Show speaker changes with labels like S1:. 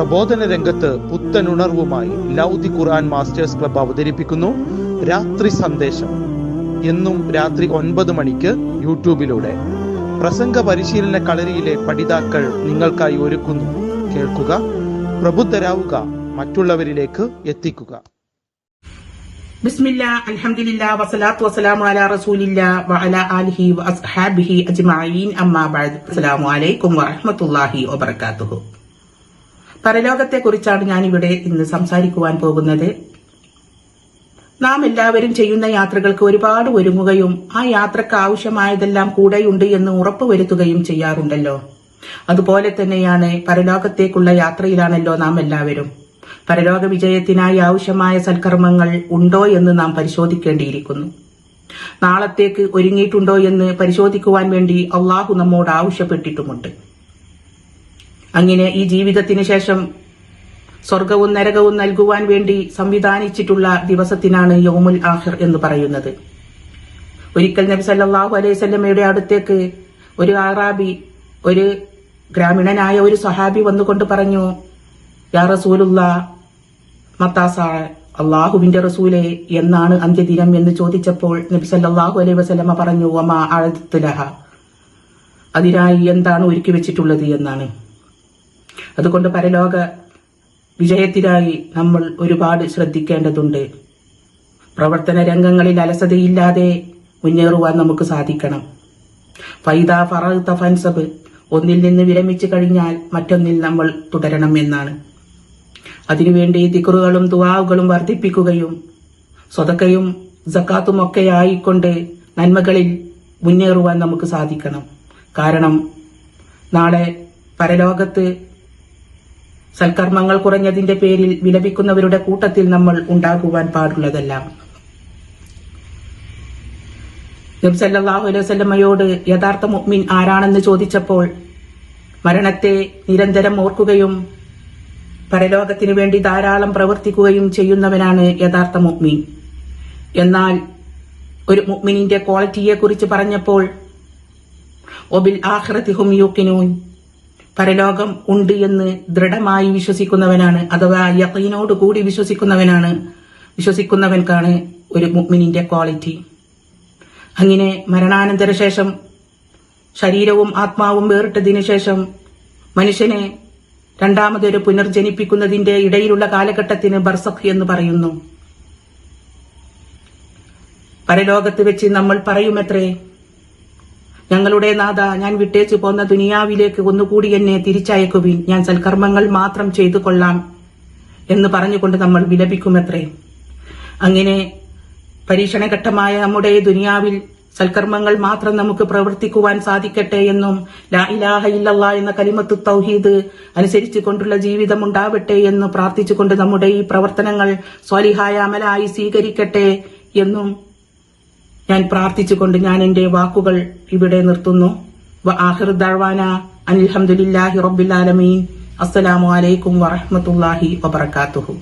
S1: പ്രബോധന രംഗത്ത് പുത്തനുണർവുമായി ലൗദി ഖുർആൻ masters club അവതരിപ്പിക്കുന്നു രാത്രി സന്ദേശം. എന്നും രാത്രി ഒൻപത് മണിക്ക് യൂട്യൂബിലൂടെ. പ്രസംഗ പരിശീലന കളരിയിലെ പഠിതാക്കൾ നിങ്ങൾക്കായി ഒരുക്കുന്നു. കേൾക്കുക പ്രബുദ്ധരാവുക മറ്റുള്ളവരിലേക്ക് എത്തിക്കുക.
S2: ബിസ്മില്ല അൽഹംദുലില്ല വസലാത്തു വസ്സലാമു അലാ റസൂലില്ല വഅല ആലിഹി വഅസ്ഹാബിഹി അജ്മഈൻ. അമ്മാ ബഅദ്. അസ്സലാമു അലൈക്കും വറഹ്മത്തുള്ളാഹി വബറകാതുഹു. പരലോകത്തെക്കുറിച്ചാണ് ഞാനിവിടെ ഇന്ന് സംസാരിക്കുവാൻ പോകുന്നത്. നാം എല്ലാവരും ചെയ്യുന്ന യാത്രകൾക്ക് ഒരുപാട് ഒരുങ്ങുകയും ആ യാത്രയ്ക്ക് ആവശ്യമായതെല്ലാം കൂടെയുണ്ട് എന്ന് ഉറപ്പുവരുത്തുകയും ചെയ്യാറുണ്ടല്ലോ. അതുപോലെ തന്നെയാണ് പരലോകത്തേക്കുള്ള യാത്രയിലാണല്ലോ നാം എല്ലാവരും പരലോക വിജയത്തിനായി ആവശ്യമായ സൽക്കർമ്മങ്ങൾ ഉണ്ടോ എന്ന് നാം പരിശോധിക്കേണ്ടിയിരിക്കുന്നു. നാളത്തേക്ക് ഒരുങ്ങിയിട്ടുണ്ടോ എന്ന് പരിശോധിക്കുവാൻ വേണ്ടി അള്ളാഹു നമ്മോട് ആവശ്യപ്പെട്ടിട്ടുമുണ്ട്. അങ്ങനെ ഈ ജീവിതത്തിന് ശേഷം സ്വർഗവും നരകവും നൽകുവാൻ വേണ്ടി സംവിധാനിച്ചിട്ടുള്ള ദിവസത്തിനാണ് യോമുൽ ആഹിർ എന്ന് പറയുന്നത്. ഒരിക്കൽ നബി സല്ലാഹു അലൈഹി സ്വല്ലമ്മയുടെ അടുത്തേക്ക് ഒരു ആറാബി ഒരു ഗ്രാമീണനായ ഒരു സഹാബി വന്നുകൊണ്ട് പറഞ്ഞു യാ റസൂലുള്ള മത്താസ അള്ളാഹുവിന്റെ റസൂലെ എന്നാണ് അന്ത്യദിനം എന്ന് ചോദിച്ചപ്പോൾ നബി സല്ലാഹു അലൈഹി വസല്ലമ പറഞ്ഞു അമ്മ അഴത്തുലഹ അതിനായി എന്താണ് ഒരുക്കി വെച്ചിട്ടുള്ളത് എന്നാണ്. അതുകൊണ്ട് പരലോക വിജയത്തിനായി നമ്മൾ ഒരുപാട് ശ്രദ്ധിക്കേണ്ടതുണ്ട്. പ്രവർത്തന രംഗങ്ങളിൽ അലസതയില്ലാതെ മുന്നേറുവാൻ നമുക്ക് സാധിക്കണം. ഫൈദ ഫൻസബ് ഒന്നിൽ നിന്ന് വിരമിച്ചു കഴിഞ്ഞാൽ മറ്റൊന്നിൽ നമ്മൾ തുടരണം എന്നാണ്. അതിനുവേണ്ടി ദിക്റുകളും ദുവാവുകളും വർദ്ധിപ്പിക്കുകയും സ്വതക്കയും ജക്കാത്തും ഒക്കെ ആയിക്കൊണ്ട് നന്മകളിൽ മുന്നേറുവാൻ നമുക്ക് സാധിക്കണം. കാരണം നാളെ പരലോകത്ത് സൽക്കർമ്മങ്ങൾ കുറഞ്ഞതിന്റെ പേരിൽ വിലപിക്കുന്നവരുടെ കൂട്ടത്തിൽ നമ്മൾ ഉണ്ടാകുവാൻ പാടുള്ളതല്ല. നബ്സല്ലാഹു അലൈഹി വസല്ലമയോട് യഥാർത്ഥ മുഅ്മിൻ ആരാണെന്ന് ചോദിച്ചപ്പോൾ മരണത്തെ നിരന്തരം ഓർക്കുകയും പരലോകത്തിനു വേണ്ടി ധാരാളം പ്രവർത്തിക്കുകയും ചെയ്യുന്നവനാണ് യഥാർത്ഥ മുഅ്മിൻ. എന്നാൽ ഒരു മുഅ്മിനിന്റെ ക്വാളിറ്റിയെ കുറിച്ച് പറഞ്ഞപ്പോൾ ഒബിൽ ആഖിറത്തി ഹും യൂക്കിനൂൻ പരലോകം ഉണ്ട് എന്ന് ദൃഢമായി വിശ്വസിക്കുന്നവനാണ് അഥവാ യക്കീനോട് കൂടി വിശ്വസിക്കുന്നവനാണ് വിശ്വസിക്കുന്നവൻക്കാണ് ഒരു മുഗ്മിനിന്റെ ക്വാളിറ്റി. അങ്ങനെ മരണാനന്തര ശേഷം ശരീരവും ആത്മാവും വേറിട്ടതിനു ശേഷം മനുഷ്യനെ രണ്ടാമതൊരു പുനർജനിപ്പിക്കുന്നതിന്റെ ഇടയിലുള്ള കാലഘട്ടത്തിന് ബർസഖ് എന്ന് പറയുന്നു. പരലോകത്ത് വെച്ച് നമ്മൾ പറയുമത്രേ ഞങ്ങളുടെ നാഥ ഞാൻ വിട്ടേച്ചു പോന്ന ദുനിയാവിലേക്ക് ഒന്നുകൂടി എന്നെ തിരിച്ചയക്കുവിൻ. ഞാൻ സൽക്കർമ്മങ്ങൾ മാത്രം ചെയ്തു കൊള്ളാം എന്ന് പറഞ്ഞുകൊണ്ട് നമ്മൾ വിലപിക്കുമത്രേ. അങ്ങനെ പരീക്ഷണഘട്ടമായ നമ്മുടെ ദുനിയാവിൽ സൽക്കർമ്മങ്ങൾ മാത്രം നമുക്ക് പ്രവർത്തിക്കുവാൻ സാധിക്കട്ടെ എന്നും ലാ ഇലാഹ ഇല്ലാ എന്ന കലിമത്തു തൗഹീദ് അനുസരിച്ചു കൊണ്ടുള്ള ജീവിതം ഉണ്ടാവട്ടെ എന്ന് പ്രാർത്ഥിച്ചുകൊണ്ട് നമ്മുടെ ഈ പ്രവർത്തനങ്ങൾ സ്വാലിഹായ അമലായി സ്വീകരിക്കട്ടെ എന്നും ഞാൻ പ്രാർത്ഥിച്ചുകൊണ്ട് ഞാൻ എന്റെ വാക്കുകൾ ഇവിടെ നിർത്തുന്നു. ദഅ്വാന അൽഹംദുലില്ലാഹി റബ്ബിൽ ആലമീൻ. അസ്സലാമു അലൈക്കും വറഹ്മത്തുള്ളാഹി വബറകാതുഹു.